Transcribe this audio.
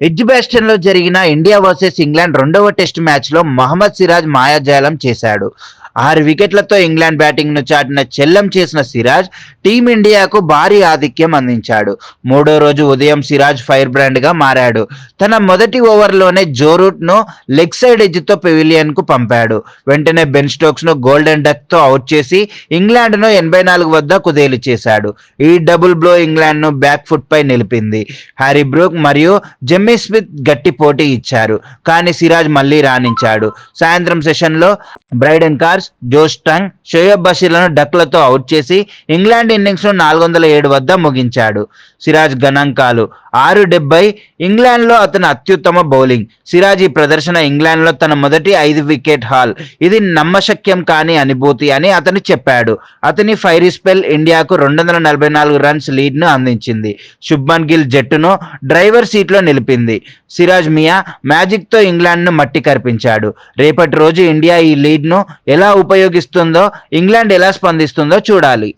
ఎడ్జ్బాస్టన్లో జరిగిన India versus England రెండవ test మ్యాచ్లో మహమ్మద్ సిరాజ్ మాయాజాలం చేశాడు. ఆరు వికెట్లతో ఇంగ్లాండ్ బ్యాటింగ్ను చాటిన చెల్లం చేసిన సిరాజ్ టీమిండియాకు భారీ ఆధిక్యం అందించాడు. మూడో రోజు ఉదయం సిరాజ్ ఫైర్ బ్రాండ్గా మారాడు. తన మొదటి ఓవర్లోనే జోరూట్ను లెగ్ సైడ్ ఎడ్జ్తో పెవిలియన్కు పంపాడు. వెంటనే బెన్ స్టోక్స్ను గోల్డెన్ డక్తో అవుట్ చేసి ఇంగ్లాండ్ను ఎనభై నాలుగు వద్ద కుదేలు చేశాడు. ఈ డబుల్ బ్లో ఇంగ్లాండ్ను బ్యాక్ ఫుట్ పై నిలిపింది. హ్యారీ బ్రూక్ మరియు జెమ్మీ స్మిత్ గట్టి పోటీ ఇచ్చారు. కానీ సిరాజ్ మళ్ళీ రాణించాడు. సాయంత్రం సెషన్లో బ్రైడెన్ కార్స్ జోస్ జోస్టంగ్ షోయబ్ బషీర్లను డక్లతో అవుట్ చేసి ఇంగ్లాండ్ ఇన్నింగ్స్ను నాలుగు వందల ఏడు వద్ద ముగించాడు. సిరాజ్ గణాంకాలు. ఆరు డెబ్బై ఇంగ్లాండ్లో అతని అత్యుత్తమ బౌలింగ్. సిరాజ్ ఈ ప్రదర్శన ఇంగ్లాండ్లో తన మొదటి ఐదు వికెట్ హాల్. ఇది నమ్మశక్యం కాని అనుభూతి అని అతను చెప్పాడు. అతని ఫైరీ స్పెల్ ఇండియాకు రెండు వందల నలభై నాలుగు రన్స్ లీడ్ను అందించింది. శుభ్మన్ గిల్ జట్టును డ్రైవర్ సీట్లో నిలిపింది. సిరాజ్ మియా మ్యాజిక్తో ఇంగ్లాండ్ను మట్టి కరిపించాడు. రేపటి రోజు ఇండియా ఈ లీడ్ను ఎలా ఉపయోగిస్తుందో ఇంగ్లాండ్ ఎలా స్పందిస్తుందో చూడాలి.